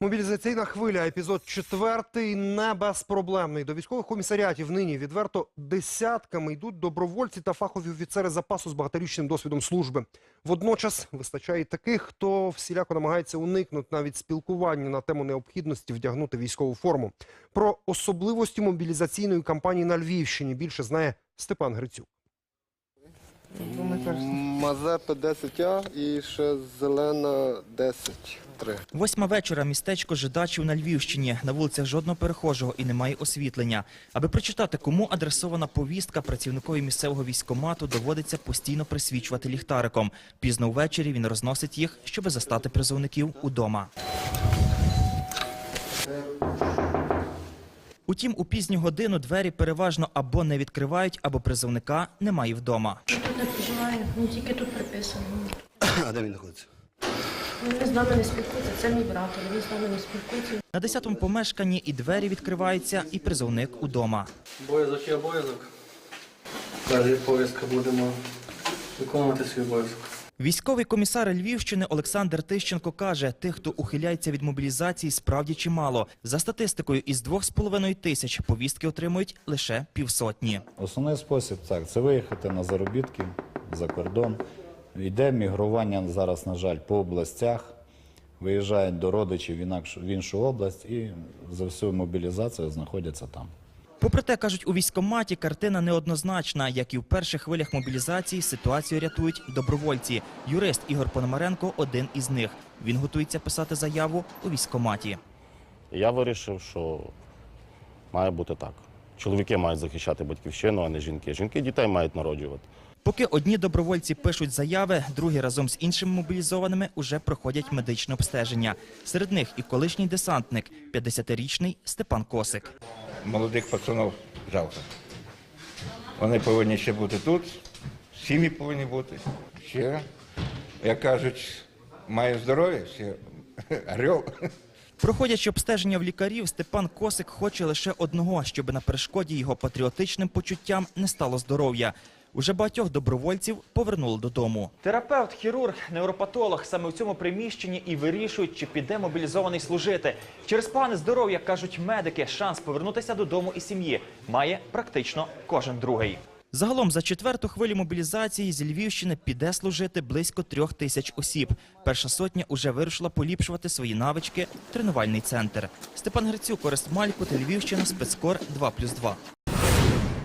Мобілізаційна хвиля, епізод четвертий, не безпроблемний. До військових комісаріатів нині відверто десятками йдуть добровольці та фахові офіцери запасу з багаторічним досвідом служби. Водночас вистачає таких, хто всіляко намагається уникнути навіть спілкування на тему необхідності вдягнути військову форму. Про особливості мобілізаційної кампанії на Львівщині більше знає Степан Грицюк. Мазепи 10А і ще зелена 10-3. Восьма вечора містечко Жидачів на Львівщині. На вулицях жодного перехожого і немає освітлення. Аби прочитати, кому адресована повістка, працівникові місцевого військкомату доводиться постійно присвічувати ліхтариком. Пізно ввечері він розносить їх, щоби застати призовників удома. Утім, у пізню годину двері переважно або не відкривають, або призовника немає вдома. Тут не проживає, ну тільки тут приписано. А де він знаходиться? Він з нами не спілкується, це мій брат, але він з нами не спілкується. На десятому помешканні і двері відкриваються, і призовник удома. Обов'язок є обов'язок. Далі повістка будемо виконувати свій обов'язок. Військовий комісар Львівщини Олександр Тищенко каже, тих, хто ухиляється від мобілізації, справді чимало. За статистикою, із двох з половиною тисяч повістки отримують лише півсотні. Основний спосіб так це виїхати на заробітки за кордон. Йде мігрування зараз, на жаль, по областях. Виїжджають до родичів в іншу область і за всю мобілізацію знаходяться там. Попри те, кажуть, у військкоматі картина неоднозначна. Як і в перших хвилях мобілізації, ситуацію рятують добровольці. Юрист Ігор Пономаренко один із них. Він готується писати заяву у військкоматі. Я вирішив, що має бути так. Чоловіки мають захищати батьківщину, а не жінки. Жінки дітей мають народжувати. Поки одні добровольці пишуть заяви, другі разом з іншими мобілізованими уже проходять медичне обстеження. Серед них і колишній десантник, 50-річний Степан Косик. Молодих пацанів жалко. Вони повинні ще бути тут, сім'ї повинні бути. Ще, як кажуть, має здоров'я, ще орел. Проходячи обстеження в лікарів, Степан Косик хоче лише одного, щоб на перешкоді його патріотичним почуттям не стало здоров'я. Уже багатьох добровольців повернули додому. Терапевт, хірург, невропатолог саме у цьому приміщенні і вирішують, чи піде мобілізований служити. Через погане здоров'я кажуть медики, шанс повернутися додому і сім'ї має практично кожен другий. Загалом за четверту хвилю мобілізації зі Львівщини піде служити близько трьох тисяч осіб. Перша сотня уже вирушила поліпшувати свої навички. Тренувальний центр. Степан Грицюк, Орест Малько, Львівщина, спецкор 2+,2.